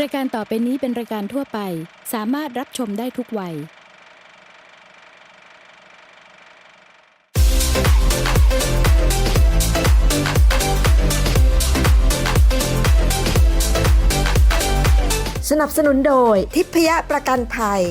รายการต่อไปนี้เป็นรายการทั่วไป สามารถรับชมได้ทุกวัย สนับสนุนโดยทิพยประกันภัย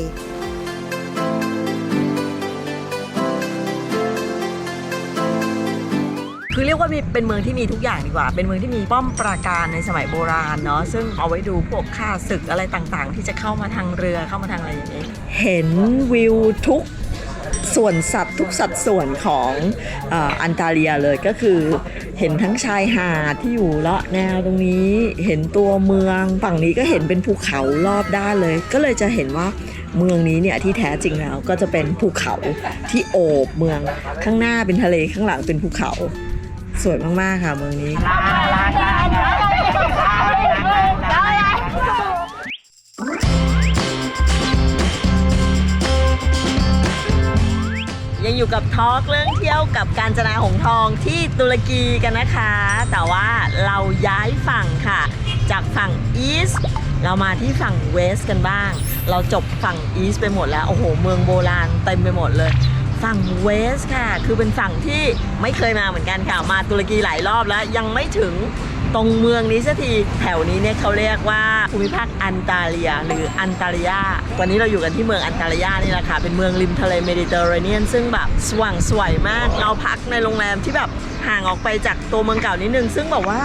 คือเรียกว่ามีเป็นเมืองที่มีทุกอย่างดีกว่า เป็นเมืองที่มีป้อมปราการในสมัยโบราณเนาะซึ่งเอาไว้ดูพวกข้าศึกอะไรต่างๆ ที่จะเข้ามาทางเรือเข้ามาทางอะไรอย่างนี้เห็นวิวทุกส่วนสัตว์ทุกสัดส่วนของอันตาเลียเลยก็คือ เห็นทั้งชายหาดที่อยู่เลาะแนวตรงนี้เห็นตัวเมืองฝั่งนี้ก็เห็นเป็นภูเขารอบด้านเลย ก็เลยจะเห็นว่าเมืองนี้เนี่ยที่แท้จริงแล้วก็จะเป็นภูเขาที่โอบเมืองข้างหน้าเป็นทะเลข้างหลังเป็นภูเขา สวยมาก ๆ ค่ะเมืองนี้ ยังอยู่กับทอล์กเรื่องเที่ยวกับการจนาหงทองที่ตุรกีกันนะคะ แต่ว่าเราย้ายฝั่งค่ะ จากฝั่งอีสต์เรามาที่ฝั่งเวสต์กันบ้าง เราจบฝั่งอีสต์ไปหมดแล้ว โอ้โห เมืองโบราณเต็มไปหมดเลย ฝั่งเวสค่ะ คือเป็นฝั่งที่ไม่เคยมาเหมือนกันค่ะ มาตุรกีหลายรอบแล้วยังไม่ถึงตรงเมืองนี้สักทีแถวนี้เนี่ยเขาเรียกว่าภูมิภาคอันตาเลีย หรืออันตาลียาวันนี้เราอยู่กันที่เมืองอันตาลียานี่แหละค่ะ เป็นเมืองริมทะเลเมดิเตอร์เรเนียน ซึ่งแบบสว่างสวยมาก เราพักในโรงแรมที่แบบห่างออกไปจากตัวเมืองเก่านิดนึง ซึ่งแบบว่า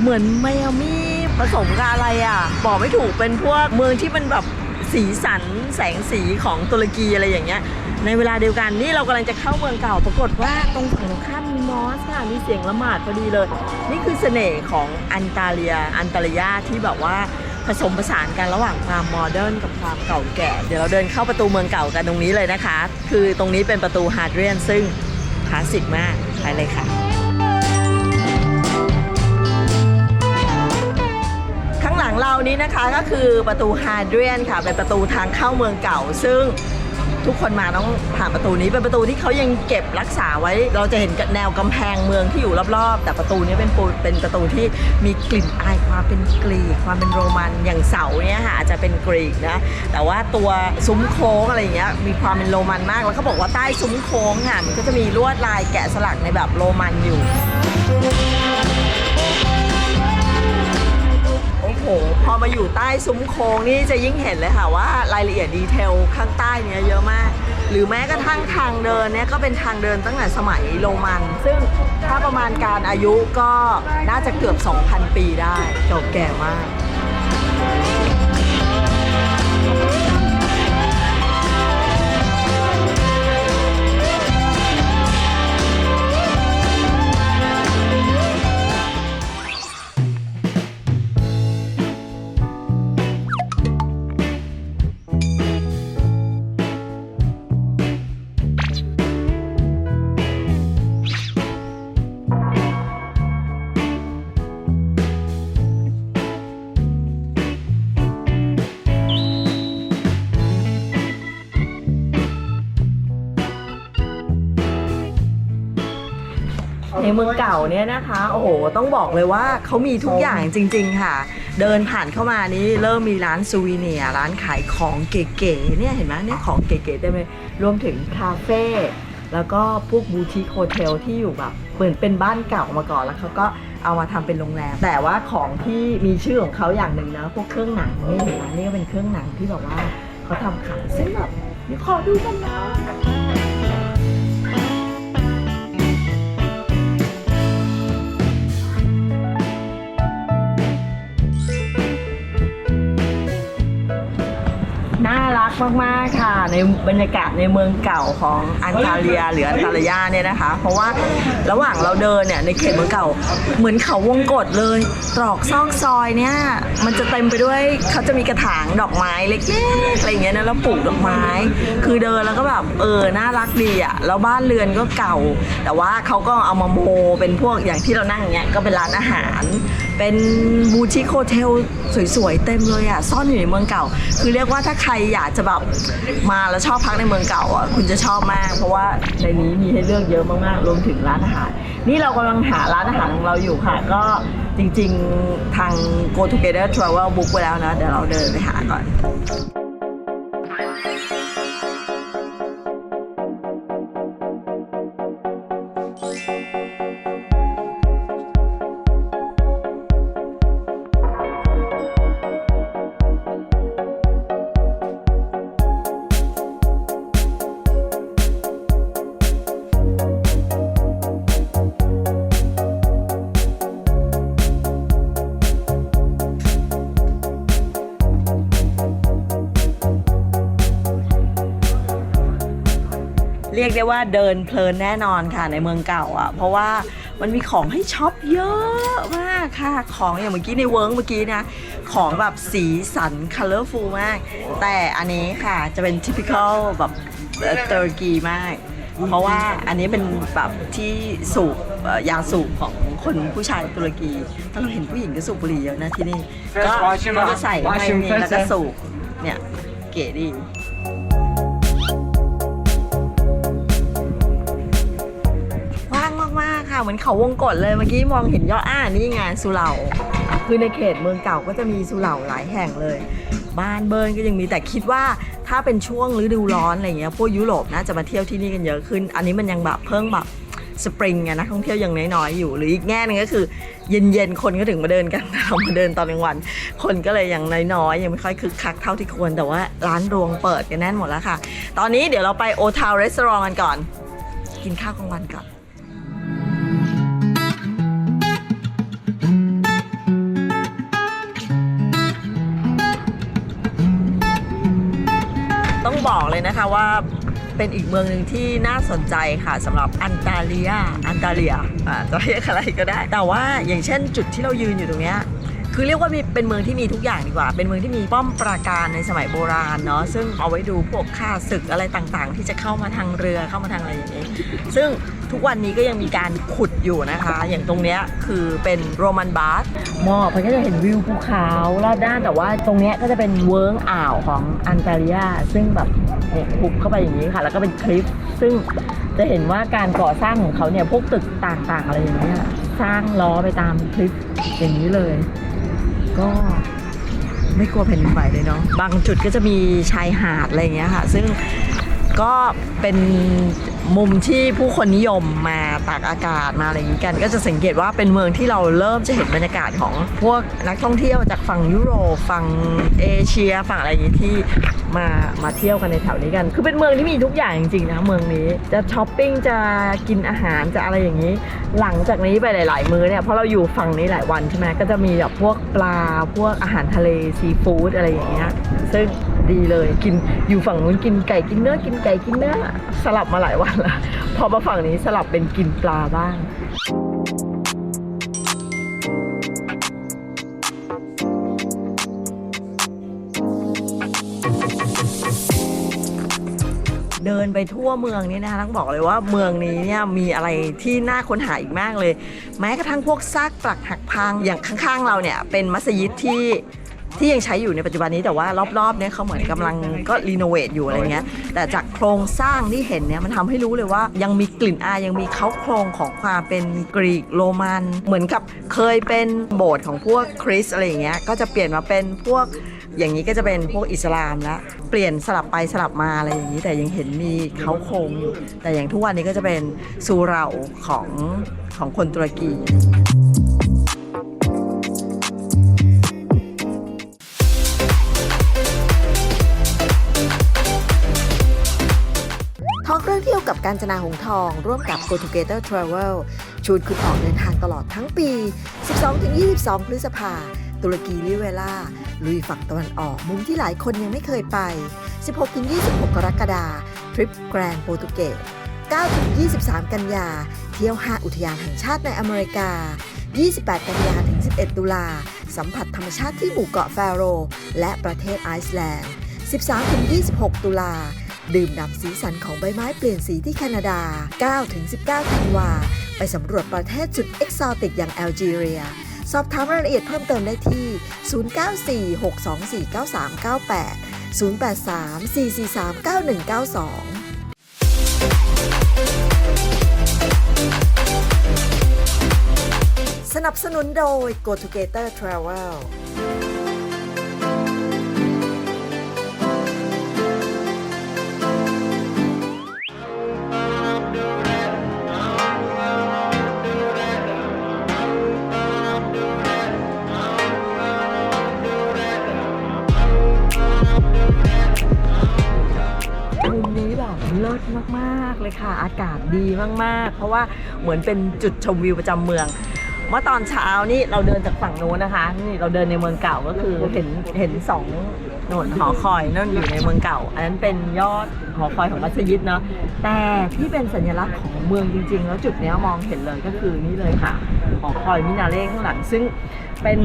เหมือนไมอามี่ผสมกับอะไรอะ บอกไม่ถูกเป็นพวกเมืองที่มันแบบสีสันแสงสีของตุรกีอะไรอย่างเงี้ย ในเวลาเดียวกันนี่เรากำลังจะเข้าเมืองเก่า ปรากฏว่าตรงฝั่งตรงข้ามมีมอสค่ะมีเสียงละหมาดพอดีเลย นี่คือเสน่ห์ของอันตาเลียอันตาลียาที่แบบว่าผสมผสานกันระหว่างความโมเดิร์นกับความเก่าแก่ เดี๋ยวเราเดินเข้าประตูเมืองเก่ากันตรงนี้เลยนะคะ คือตรงนี้เป็นประตูฮาร์ดเรียนซึ่งคลาสสิกมากไปเลยค่ะ ข้างหลังเรานี้นะคะก็คือประตูฮาร์เดรียนค่ะเป็นประตูทางเข้าเมืองเก่า ซึ่ง ทุกคนมาต้องผ่านประตูนี้เป็นประตูที่เขายังเก็บรักษาไว้ เราจะเห็นแนวกำแพงเมืองที่อยู่รอบๆ แต่ประตูนี้เป็นปูเป็นประตูที่มีกลิ่นอายความเป็นกรีกความเป็นโรมันอย่างเสาเนี่ยค่ะอาจจะเป็นกรีกนะแต่ว่าตัวซุ้มโค้งอะไรอย่างเงี้ยมีความเป็นโรมันมากแล้วเขาบอกว่าใต้ซุ้มโค้งค่ะมันก็จะมีลวดลายแกะสลักในแบบโรมันอยู่ โหพอมาอยู่ใต้ซุ้มโค้งนี่จะยิ่งเห็นเลยค่ะว่ารายละเอียดดีเทลข้างใต้เนี้ยเยอะมาก หรือแม้กระทั่งทางเดินเนี่ยก็เป็นทางเดินตั้งแต่สมัยโรมัน ซึ่งถ้าประมาณการอายุก็น่าจะเกือบ 2,000 ปีได้เก่าแก่มาก ในเมืองเก่าเนี่ยนะคะ โอ้โห ต้องบอกเลยว่าเขามีทุกอย่างจริง ๆ ค่ะ เดินผ่านเข้ามานี้เริ่มมีร้านซูวีเนียร้านขายของเก๋ๆ เนี่ยเห็นไหมเนี่ยของเก๋ๆเต็มเลยรวมถึงคาเฟ่ แล้วก็พวกบูติคโฮเทลที่อยู่แบบเหมือนเป็นบ้านเก่ามาก่อนแล้วเขาก็เอามาทำเป็นโรงแรม แต่ว่าของที่มีชื่อของเขาอย่างหนึ่งนะพวกเครื่องหนังนี่เห็นไหมนี่ก็เป็นเครื่องหนังที่แบบว่าเขาทำขายซึ่งแบบเดี๋ยวขอดูกันนะ มากๆค่ะในบรรยากาศในเมืองเก่าของอันตาเลียหรืออันตาลียาเนี่ยนะคะ เพราะว่าระหว่างเราเดินเนี่ยในเขตเมืองเก่า เหมือนเขาวงกฏเลยตรอกซอกซอยเนี่ยมันจะเต็มไปด้วยเขาจะมีกระถางดอกไม้เล็กๆอะไรอย่างเงี้ยนะแล้วปลูกดอกไม้ คือเดินแล้วก็แบบเออน่ารักดีอะแล้วบ้านเรือนก็เก่า แต่ว่าเขาก็เอามาโมเป็นพวกอย่างที่เรานั่งอย่างเงี้ยก็เป็นร้านอาหาร เป็นบูติคโฮเทลสวยๆ เต็มเลยอะซ่อนอยู่ในเมืองเก่า คือเรียกว่าถ้าใครอยากจะแบบมาแล้วชอบพักในเมืองเก่าอะคุณจะชอบมาก เพราะว่าในนี้มีให้เลือกเยอะมากๆรวมถึงร้านอาหาร นี่เรากำลังหาร้านอาหารของเราอยู่ค่ะ ก็จจริงๆทาง Go Together Travel book ไว้แล้วนะ เดี๋ยวเราเดินไปหาก่อน ยกได้ว่าเดินเพลินแน่นอนค่ะในเมืองเก่าอะ เพราะว่ามันมีของให้ช็อปเยอะมากค่ะ ของอย่างเมื่อกี้ในเวิร์กเมื่อกี้นะ ของแบบสีสัน colorful มาก แต่อันนี้ค่ะจะเป็น typical แบบตุรกีมาก เพราะว่าอันนี้เป็นแบบที่สูบเอ่อยาสูบของคนผู้ชายตุรกีถ้าเราเห็นผู้หญิงก็สูบบุหรี่เยอะนะที่นี่ ก็ก็จะใส่ไว้ในนี้แล้วก็สูบเนี่ยเก๋ดี เหมือนเขาวงกตเลยเมื่อกี้มองเห็นยอดอ่านี่ไงสุเหร่าคือในเขตเมืองเก่าก็จะมีสุเหร่าหลายแห่งเลย บ้านเบิร์นก็ยังมีแต่คิดว่าถ้าเป็นช่วงฤดูร้อนอะไรเงี้ยพวกยุโรปน่าจะมาเที่ยวที่นี่กันเยอะขึ้น อันนี้มันยังแบบเพิ่งแบบสปริงไงนะท่องเที่ยวยังน้อยๆอยู่ หรืออีกแง่หนึงก็คือ เย็นๆ คนก็ถึงมาเดินกันเรามาเดินตอนกลางวัน คนก็เลยยังน้อยๆ ยังไม่ค่อยคึกคักเท่าที่ควรแต่ว่าร้านรวงเปิดกันแน่นหมดแล้วค่ะ ตอนนี้เดี๋ยวเราไปโอทาวรีสอร์ทกันก่อน กินข้าวกลางวันก่อน บอกเลยนะคะว่าเป็นอีกเมืองหนึ่งที่น่าสนใจค่ะสำหรับอันตาเลียอันตาเลียอ่าจะเรียกอะไรก็ได้ แต่ว่าอย่างเช่นจุดที่เรายืนอยู่ตรงเนี้ยคือเรียกว่ามีเป็นเมืองที่มีทุกอย่างดีกว่า เป็นเมืองที่มีป้อมปราการในสมัยโบราณเนาะ ซึ่งเอาไว้ดูพวกข้าศึกอะไรต่างๆ ที่จะเข้ามาทางเรือเข้ามาทางอะไรอย่างนี้ ซึ่ง ทุกวันนี้ก็ยังมีการขุดอยู่นะคะ อย่างตรงเนี้ยคือเป็นโรมันบาร์มอบมันก็จะเห็นวิวภูเขารอบด้านแต่ว่าตรงเนี้ยก็จะเป็นเวิร์งอ่าวของอันตาเลียซึ่งแบบเนี่ยหุบเข้าไปอย่างนี้ค่ะ แล้วก็เป็นคลิป ซึ่งจะเห็นว่าการก่อสร้างของเขาเนี่ยพวกตึกต่างๆอะไรอย่างเงี้ยสร้างล้อไปตามคลิปอย่างนี้เลย ก็ไม่กลัวแผ่นดินไหวเลยเนาะบางจุดก็จะมีชายหาดอะไรอย่างเงี้ยค่ะ ซึ่ง ก็เป็นมุมที่ผู้คนนิยมมาตากอากาศมาอะไรอย่างงี้กัน ก็จะสังเกตว่าเป็นเมืองที่เราเริ่มจะเห็นบรรยากาศของพวกนักท่องเที่ยวจากฝั่งยุโรปฝั่งเอเชียฝั่งอะไรอย่างงี้ที่มามาเที่ยวกันในแถวนี้กัน คือเป็นเมืองที่มีทุกอย่างจริงๆนะเมืองนี้จะช้อปปิ้งจะกินอาหารจะอะไรอย่างนี้ หลังจากนี้ไปหลาย ๆ มื้อเนี่ยเพราะเราอยู่ฝั่งนี้หลายวันใช่ไหมก็จะมีแบบพวกปลาพวกอาหารทะเลซีฟู้ดอะไรอย่างเงี้ยซึ่ง ดีเลย กินอยู่ฝั่งนู้นกินไก่กินเนื้อกินไก่กินเนื้อสลับมาหลายวันละพอมาฝั่งนี้สลับเป็นกินปลาบ้างเดินไปทั่วเมืองนี้นะคะต้องบอกเลยว่าเมืองนี้เนี่ยมีอะไรที่น่าค้นหาอีกมากเลย แม้กระทั่งพวกซากปรักหักพังอย่างข้างๆเราเนี่ยเป็นมัสยิดที่ ที่ยังใช้อยู่ในปัจจุบันนี้แต่ว่ารอบๆเนี่ยเขาเหมือนกำลังก็รีโนเวทอยู่อะไรเงี้ยแต่จากโครงสร้างที่เห็นเนี่ยมันทำให้รู้เลยว่ายังมีกลิ่นอายยังมีเขาโครงของความเป็นกรีกโรมันเหมือนกับเคยเป็นโบสถ์ของพวกคริสอะไรอย่างเงี้ยก็จะเปลี่ยนมาเป็นพวกอย่างนี้ก็จะเป็นพวกอิสลามแล้วเปลี่ยนสลับไปสลับมาอะไรอย่างนี้ แต่ยังเห็นมีเขาโครงอยู่ แต่อย่างทุกวันนี้ก็จะเป็นซูเราของของคนตุรกี กับการจนาหงทอง ร่วมกับ Go Together Travel ชวนคุณออกเดินทางตลอดทั้งปี 12-22 พฤษภาตุรกีลิเวล่าลุยฝั่งตะวันออกมุมที่หลายคนยังไม่เคยไป 16-26 กรกฎาทริปแกรนโปรตุเกส9-23 กันยา เที่ยว 5 อุทยานแห่งชาติในอเมริกา 28 กันยาถึง 11 ตุลา สัมผัสธรรมชาติที่หมู่เกาะแฟโร และประเทศไอซ์แลนด์ 13-26 ตุลา ดื่มด่ำสีสันของใบไม้เปลี่ยนสีที่แคนาดา 9-19ธันวา ไปสำรวจประเทศสุดเอกซอติกอย่างแอลจีเรีย สอบถามรายละเอียดเพิ่มเติมได้ที่ 0946249398 083-443-9192สนับสนุนโดย Go Together Travel เลิศมาก ๆ เลยค่ะ อากาศดีมาก ๆ เพราะว่าเหมือนเป็นจุดชมวิวประจำเมือง เมื่อตอนเช้านี่เราเดินจากฝั่งโน้นนะคะ นี่เราเดินในเมืองเก่าก็คือเห็นเห็นสองโหนนหอคอยนั่นอยู่ในเมืองเก่า อันนั้นเป็นยอดหอคอยของมัสยิดเนาะแต่ที่เป็นสัญลักษณ์ของเมืองจริง ๆ แล้วจุดนี้มองเห็นเลยก็คือนี่เลยค่ะ หอคอยมินาเร่ข้างหลัง ซึ่งเป็น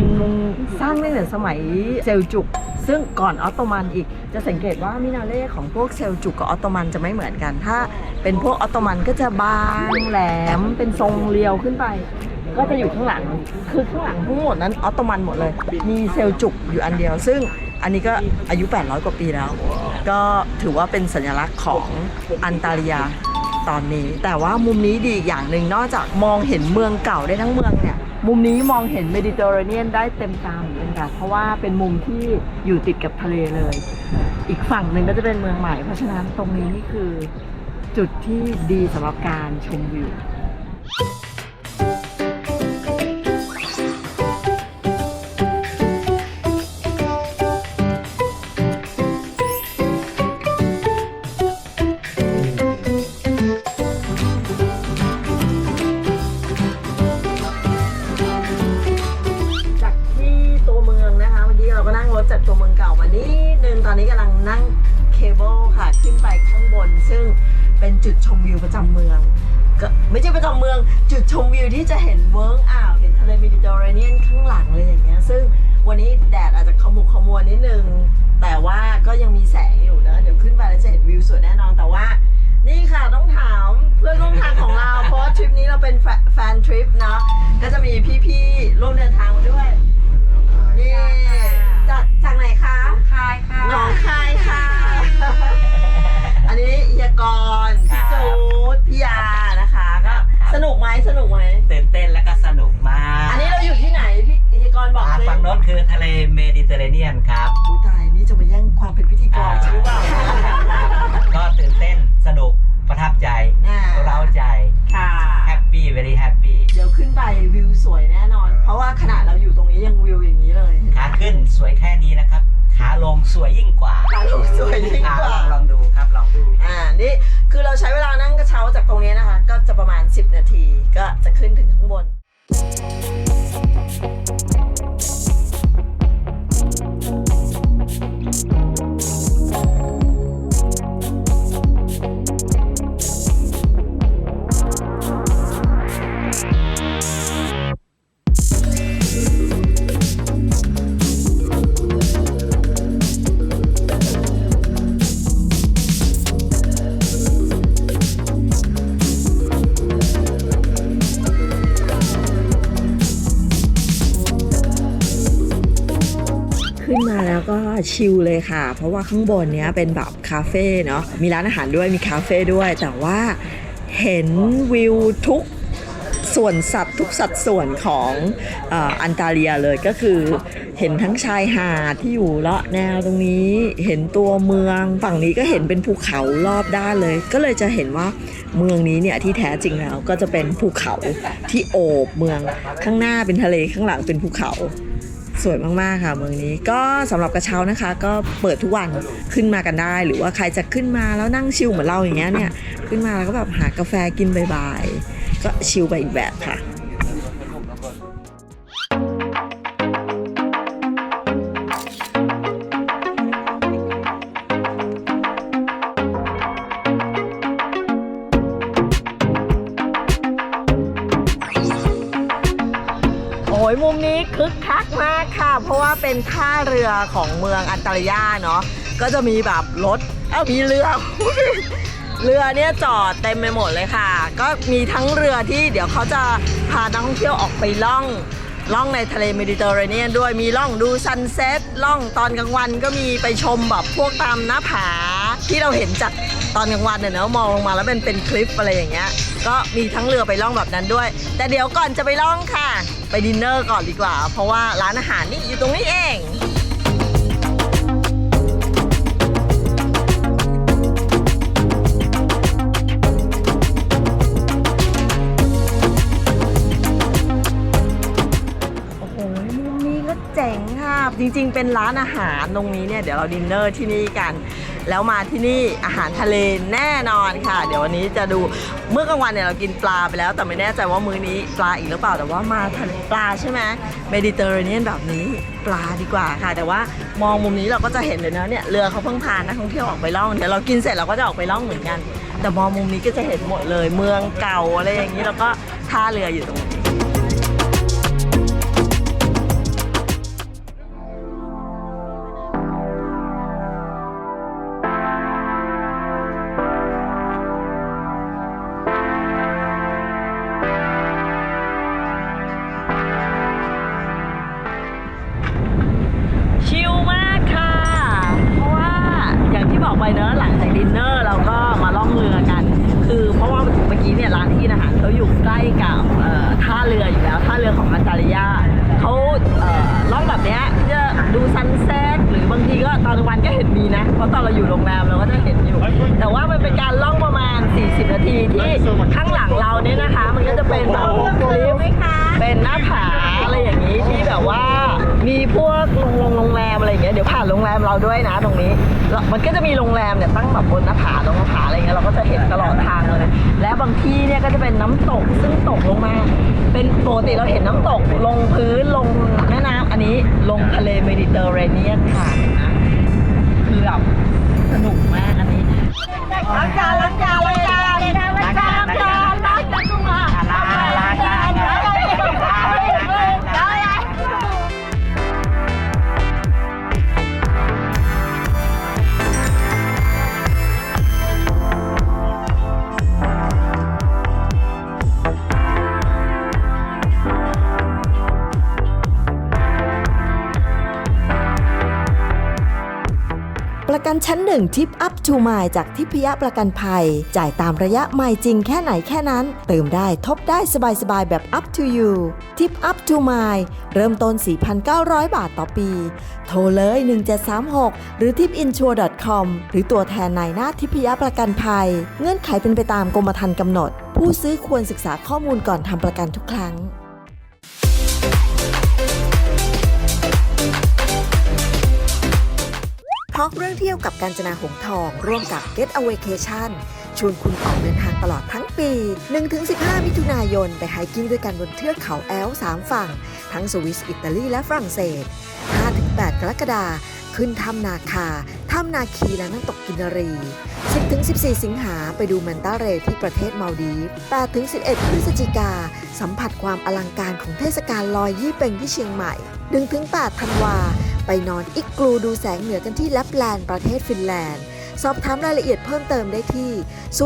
สร้างตั้งแต่สมัยเซลจุก ซึ่งก่อนออตโตมันอีกจะสังเกตว่ามินาเร่ของพวกเซลจุกกับออตโตมันจะไม่เหมือนกัน ถ้า เป็นพวกออตโตมันก็จะบางแหลมเป็นทรงเรียวขึ้นไป ก็จะอยู่ข้างหลัง คือข้างหลังทั้งหมดนั้นออตโตมันหมดเลย มีเซลจุกอยู่อันเดียว ซึ่งอันนี้ก็อายุ 800 กว่าปีแล้ว ก็ถือว่าเป็นสัญลักษณ์ของอันตาลียตอนนี้ แต่ว่ามุมนี้ดีอีกอย่างหนึ่งนอกจากมองเห็นเมืองเก่าได้ทั้งเมืองเนี่ย มุมนี้มองเห็นเมดิเตอร์เรเนียนได้เต็มตาเหมือนกันค่ะเพราะว่าเป็นมุมที่อยู่ติดกับทะเลเลย อีกฝั่งหนึ่งก็จะเป็นเมืองใหม่ เพราะฉะนั้นตรงนี้นี่คือจุดที่ดีสำหรับการชมวิว อนนี้กำลังนั่งเคเบิลค่ะขึ้นไปข้างบน ซึ่งเป็นจุดชมวิวประจำเมืองก็ไม่ใช่ประจำเมือง จุดชมวิวที่จะเห็นเวิร์กอ่าวเห็นทะเลเมดิเตอร์เรเนียนข้างหลังเลยอย่างเงี้ย ซึ่งวันนี้แดดอาจจะขมุกขมัวนิดนึง แต่ว่าก็ยังมีแสงอยู่นะ เดี๋ยวขึ้นไปแล้วจะเห็นวิวสวยแน่นอน แต่ว่า นี่ค่ะต้องถามเพื่อนร่วมทางของเรา เพราะว่าทริปนี้เราเป็นแฟแฟนทริปเนาะ ก็จะมีพี่ๆร่วมเดินทางมาด้วย นี่ จากจากไหนคะ คายค่ะหนองคายค่ะ อันนี้เฮียกรพี่จูดพี่ยานะคะ ก็สนุกไหมสนุกไหม ตื่นเต้นและก็สนุกมากอันนี้เราอยู่ที่ไหนพี่เฮียกรบอกอ่าเลย ฝั่งโน้นคือทะเลเมดิเตอร์เรเนียนครับ ชิลเลยค่ะ เพราะว่าข้างบนเนี้ยเป็นแบบคาเฟ่เนาะมีร้านอาหารด้วยมีคาเฟ่ด้วย แต่ว่าเห็นวิวทุกส่วนสัตว์ทุกสัดส่วนของอันตาเลียเลยก็คือ เห็นทั้งชายหาดที่อยู่เลาะแนวตรงนี้เห็นตัวเมืองฝั่งนี้ก็เห็นเป็นภูเขารอบด้านเลย ก็เลยจะเห็นว่าเมืองนี้เนี่ยที่แท้จริงแล้วก็จะเป็นภูเขาที่โอบเมืองข้างหน้าเป็นทะเลข้างหลังเป็นภูเขา สวยมากๆค่ะเมืองนี้ ก็สำหรับกระเช้านะคะ ก็เปิดทุกวันขึ้นมากันได้ หรือว่าใครจะขึ้นมาแล้วนั่งชิลเหมือนเราอย่างเงี้ยเนี่ยขึ้นมาแล้วก็แบบหากาแฟกินบ่ายๆก็ชิลไปอีกแบบค่ะ เป็นท่าเรือของเมืองอันตาลยาเนาะก็จะมีแบบรถเอ้ามีเรือ เรือเนี่ยจอดเต็มไปหมดเลยค่ะ ก็มีทั้งเรือที่เดี๋ยวเขาจะพานักท่องเที่ยวออกไปล่อง ล่องในทะเลเมดิเตอร์เรเนียนด้วยมีล่องดูซันเซ็ตล่องตอนกลางวันก็มีไปชมแบบพวกตามหน้าผา ที่เราเห็นจากตอนกลางวันเนี่ยเนอะมองลงมาแล้วเป็นเป็นคลิปอะไรอย่างเงี้ยก็มีทั้งเรือไปล่องแบบนั้นด้วย แต่เดี๋ยวก่อนจะไปล่องค่ะ ไปดินเนอร์ก่อนดีกว่า เพราะว่าร้านอาหารนี่อยู่ตรงนี้เอง จริง ๆ เป็นร้านอาหารตรงนี้เนี่ยเดี๋ยวเราดินเนอร์ที่นี่กัน แล้วมาที่นี่อาหารทะเลแน่นอนค่ะ เดี๋ยววันนี้จะดูเมื่อกลางวันเนี่ยเรากินปลาไปแล้ว แต่ไม่แน่ใจว่ามื้อนี้ปลาอีกหรือเปล่าแต่ว่ามาทะเลปลาใช่ไหมเมดิเตอร์เรเนียนแบบนี้ปลาดีกว่าค่ะ แต่ว่ามองมุมนี้เราก็จะเห็นเลยนะเนี่ยเรือเขาเพิ่งพานักท่องเที่ยวออกไปล่องเดี๋ยวเรากินเสร็จเราก็จะออกไปล่องเหมือนกัน แต่มองมุมนี้ก็จะเห็นหมดเลย เมืองเก่าอะไรอย่างนี้แล้วก็ท่าเรืออยู่ตรงนี้ รือของอันตาริยาเขาเอ่อล่องแบบเนี้ยที่จะดูซันเซ็ตหรือบางทีก็ตอนกลางวันก็เห็นมีนะ เพราะตอนเราอยู่โรงแรมเราก็จะเห็นอยู่ แต่ว่ามันเป็นการล่องประมาณ 40 นาทีที่ข้างหลังเราเนี่ยนะคะ มันก็จะเป็นแบบคลิปเป็นหน้าผาอะไรอย่างนี้ที่แบบว่า มีพวกโรงโรงแรมอะไรอย่างเงี้ยเดี๋ยวผ่านโรงแรมเราด้วยนะตรงนี้แล้วมันก็จะมีโรงแรมเนี่ยตั้งแบบบนหน้าผาตรงหน้าผาอะไรเงี้ยเราก็จะเห็นตลอดทางเลย และบางที่เนี่ยก็จะเป็นน้ำตกซึ่งตกลงมา เป็นปกติเราเห็นน้ำตกลงพื้นลงแม่น้ำอันนี้ลงทะเลเมดิเตอร์เรเนียนค่ะนะคือแบบสนุกมากอันนี้ล้างจานล้างจาน 1 ทิปอัพทูไมจากทิพยประกันภัย จ่ายตามระยะไม่จริงแค่ไหนแค่นั้น เติมได้ทบได้สบายๆ แบบ up to you ทิปอัพทูไมเริ่มต้น 4,900 บาทต่อปี โทรเลย 1736 หรือ tipinsure.com หรือตัวแทนในหน้าทิพยประกันภัย เงื่อนไขเป็นไปตามกรมธรรม์กำหนด ผู้ซื้อควรศึกษาข้อมูลก่อนทำประกันทุกครั้ง ทอล์กเรื่องเที่ยวกับการจนาหงทอง ร่วมกับ Get a Vacation ชวนคุณออกเดินทางตลอดทั้งปี 1-15 มิถุนายน ไปไฮกิ้งด้วยกันบนเทือกเขาแอลป์3ฝั่ง ทั้งสวิสอิตาลีและฝรั่งเศส 5-8 กรกฎาคมขึ้นถ้ำนาคา ถ้ำนาคีและน้ำตกกินรี 10-14 สิงหาไปดูแมนตาเรที่ประเทศมาลดีฟ8-11 พฤศจิกา สัมผัสความอลังการของเทศกาลลอยยี่เป่งที่เชียงใหม่ 1-8 ธันวา ไปนอนอิกกลูดูแสงเหนือกันที่แลปแลนด์ประเทศฟินแลนด์ สอบถามรายละเอียดเพิ่มเติมได้ที่ 0830090012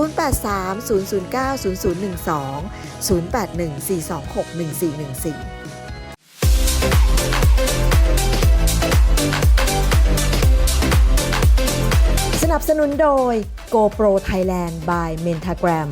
0814261414สนับสนุนโดย GoPro Thailand by Mentagram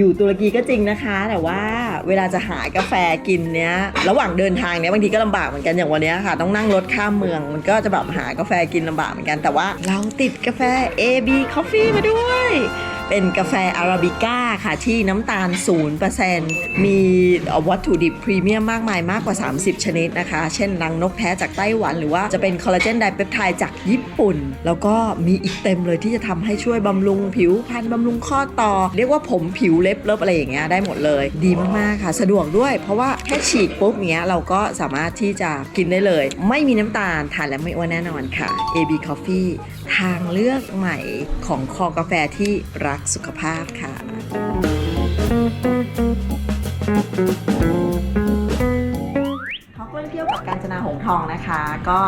อยู่ตุรกีก็จริงนะคะ แต่ว่าเวลาจะหากาแฟกินเนี้ย ระหว่างเดินทางเนี้ยบางทีก็ลำบากเหมือนกันอย่างวันนี้ค่ะ ต้องนั่งรถข้ามเมือง มันก็จะแบบหากาแฟกินลำบากเหมือนกันแต่ว่า เราติดกาแฟ AB Coffee มาด้วย เป็นกาแฟอาราบิก้าค่ะที่น้ำตาล 0%มีวัตถุดิบพรีเมียมมากมายมากกว่า 30 ชนิดนะคะ เช่นรังนกแท้จากไต้หวัน หรือว่าจะเป็นคอลลาเจนไดเปปไทด์จากญี่ปุ่น แล้วก็มีอีกเต็มเลยที่จะทำให้ช่วยบำรุงผิวพรรณบำรุงข้อต่อ เรียกว่าผมผิวเล็บเล็บอะไรอย่างเงี้ยได้หมดเลย ดีมากๆค่ะ สะดวกด้วยเพราะว่าแค่ฉีกปุ๊บเงี้ยเราก็สามารถที่จะกินได้เลย ไม่มีน้ำตาลทานแล้วไม่อ้วนแน่นอนค่ะ AB Coffee ทางเลือกใหม่ของคอกาแฟที่รักสุขภาพค่ะ องนะคะ ก็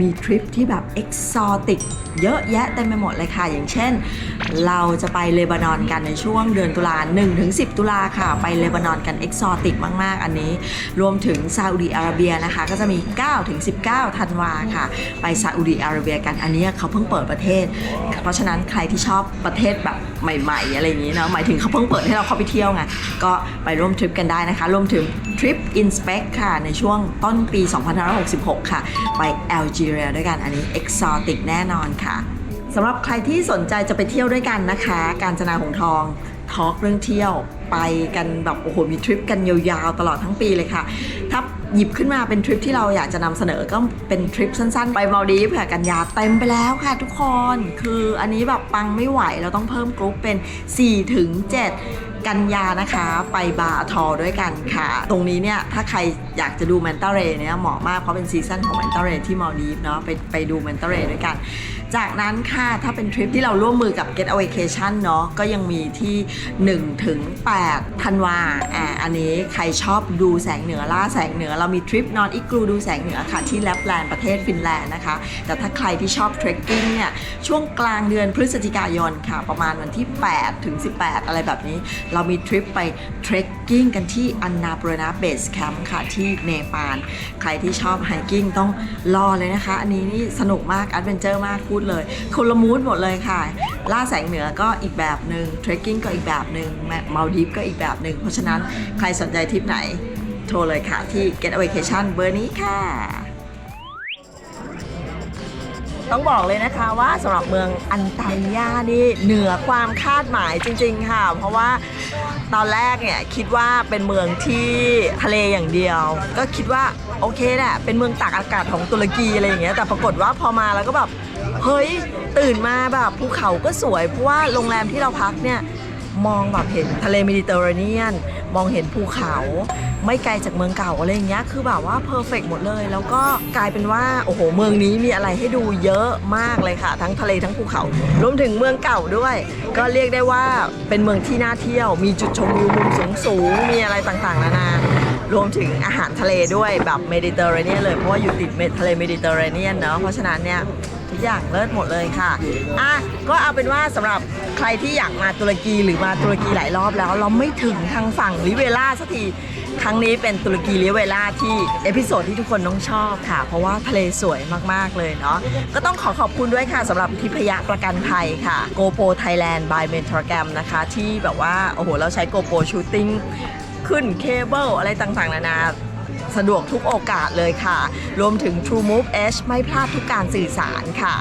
มีทริปที่แบบเอกซอติกเยอะแยะเต็มไปหมดเลยค่ะ อย่างเช่น เราจะไปเลบานอนกันในช่วงเดือนตุลา1-10 ตุลาค่ะ ไปเลบานอนกันเอกซอติกมากๆ อันนี้ รวมถึงซาอุดีอาระเบียนะคะ ก็จะมี 9-19 ธันวาค่ะ ไปซาอุดีอาระเบียกันอันนี้เขาเพิ่งเปิดประเทศ เพราะฉะนั้นใครที่ชอบประเทศแบบใหม่ๆ อะไรอย่างนี้เนาะหมายถึงเขาเพิ่งเปิดให้เราเข้าไปเที่ยวไงก็ไปร่วมทริปกันได้นะคะรวมถึงทริป Inspect ค่ะในช่วงต้นปี2566ค่ะ ไปแอลจีเรียด้วยกันอันนี้ Exotic แน่นอนค่ะสำหรับใครที่สนใจจะไปเที่ยวด้วยกันนะคะ การจนาหงทองทอล์กเรื่องเที่ยวไปกันแบบโอ้โหมีทริปกันยาวๆตลอดทั้งปีเลยค่ะ ถ้าหยิบขึ้นมาเป็นทริปที่เราอยากจะนำเสนอก็เป็นทริปสั้นๆ ไปมาลดีฟค่ะกันยาเต็มไปแล้วค่ะทุกคน คืออันนี้แบบปังไม่ไหวเราต้องเพิ่มกรุ๊ปเป็น4ถึง7 กันยานะคะไปบาร์ทอด้วยกันค่ะ ตรงนี้เนี่ยถ้าใครอยากจะดูแมนตาเรเนี่ยเหมาะมากเพราะเป็นซีซั่นของแมนตาเรที่มาลดีฟเนาะไปไปดูแมนตาเรด้วยกัน จากนั้นค่ะถ้าเป็นทริปที่เราร่วมมือกับ Get a Vacation เนาะก็ยังมีที่1ถึง8ธันวาอ่าอันนี้ใครชอบดูแสงเหนือล่าแสงเหนือ เรามีทริปนอนอีกลูดูแสงเหนือค่ะที่แลปแลนด์ประเทศฟินแลนด์นะคะ แต่ถ้าใครที่ชอบเทรคกิ้งเนี่ยช่วงกลางเดือนพฤศจิกายนค่ะ ประมาณวันที่ 8 ถึง 18 อะไรแบบนี้เรามีทริปไปเทรคกิ้งกันที่อันนาบรนาเบสแคมป์ค่ะที่เนปาลใครที่ชอบไฮกิ้งต้องรอเลยนะคะ อันนี้นี่สนุกมากแอดเวนเจอร์มากพูดเลยคนละมูดหมดเลยค่ะ ล่าแสงเหนือก็อีกแบบหนึ่งเทรคกิ้งก็อีกแบบหนึ่งมาลดีฟก็อีกแบบหนึ่งเพราะฉะนั้นใครสนใจทริปไหนโทรเลยค่ะที่ Get a Vacation เบอร์นี้ค่ะ ต้องบอกเลยนะคะว่าสำหรับเมืองอันตาลิยานี่เหนือความคาดหมายจริง ๆ ค่ะ เพราะว่าตอนแรกเนี่ยคิดว่าเป็นเมืองที่ทะเลอย่างเดียว ก็คิดว่าโอเคแหละเป็นเมืองตากอากาศของตุรกีอะไรอย่างเงี้ยแต่ปรากฏว่าพอมาแล้วก็แบบเฮ้ยตื่นมาแบบภูเขาก็สวยเพราะว่าโรงแรมที่เราพักเนี่ยมองแบบเห็นทะเลเมดิเตอร์เรเนียน มองเห็นภูเขา ไม่ไกลจากเมืองเก่าอะไรอย่างเงี้ยคือแบบว่าเพอร์เฟกหมดเลย แล้วก็กลายเป็นว่าโอ้โหเมืองนี้มีอะไรให้ดูเยอะมากเลยค่ะ ทั้งทะเลทั้งภูเขารวมถึงเมืองเก่าด้วย ก็เรียกได้ว่าเป็นเมืองที่น่าเที่ยว มีจุดชมวิวมุมสูงสูงๆมีอะไรต่างๆนานารวมถึงอาหารทะเลด้วยแบบเมดิเตอร์เรเนียนเลยเพราะว่าอยู่ติดทะเลเมดิเตอร์เรเนียนเนาะเพราะฉะนั้นเนี่ย ทุกอย่างเลิศหมดเลยค่ะ อะ ก็เอาเป็นว่าสำหรับใครที่อยากมาตุรกีหรือมาตุรกีหลายรอบแล้ว เราไม่ถึงทางฝั่งลิเวล่าสักที ครั้งนี้เป็นตุรกีลิเวล่าที่เอพิโซดที่ทุกคนต้องชอบค่ะ เพราะว่าทะเลสวยมากๆเลยเนาะ ก็ต้องขอขอบคุณด้วยค่ะสำหรับทิพยะประกันภัยค่ะ GoPro Thailand by m e t r o g r a m นะคะ ที่แบบว่า โอ้โห เราใช้ GoPro Shooting ขึ้นเคเบิลอะไรต่างๆ นานา สะดวกทุกโอกาสเลยค่ะ รวมถึง True Move H ไม่พลาดทุกการสื่อสารค่ะ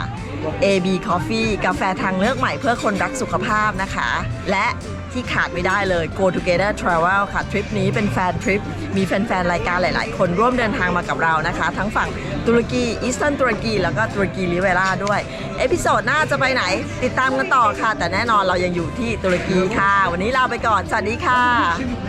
AB Coffee กาแฟทางเลือกใหม่เพื่อคนรักสุขภาพนะคะ และที่ขาดไม่ได้เลย Go Together Travel ค่ะ ทริปนี้เป็นแฟนทริป มีแฟนๆ รายการหลาย ๆ คนร่วมเดินทางมากับเรานะคะ ทั้งฝั่งตุรกีอีสเทิร์นตุรกี แล้วก็ตุรกีลิเวล่าด้วย เอพิโซดหน้าจะไปไหน ติดตามกันต่อค่ะ แต่แน่นอนเรายังอยู่ที่ตุรกีค่ะ วันนี้ลาไปก่อน สวัสดีค่ะ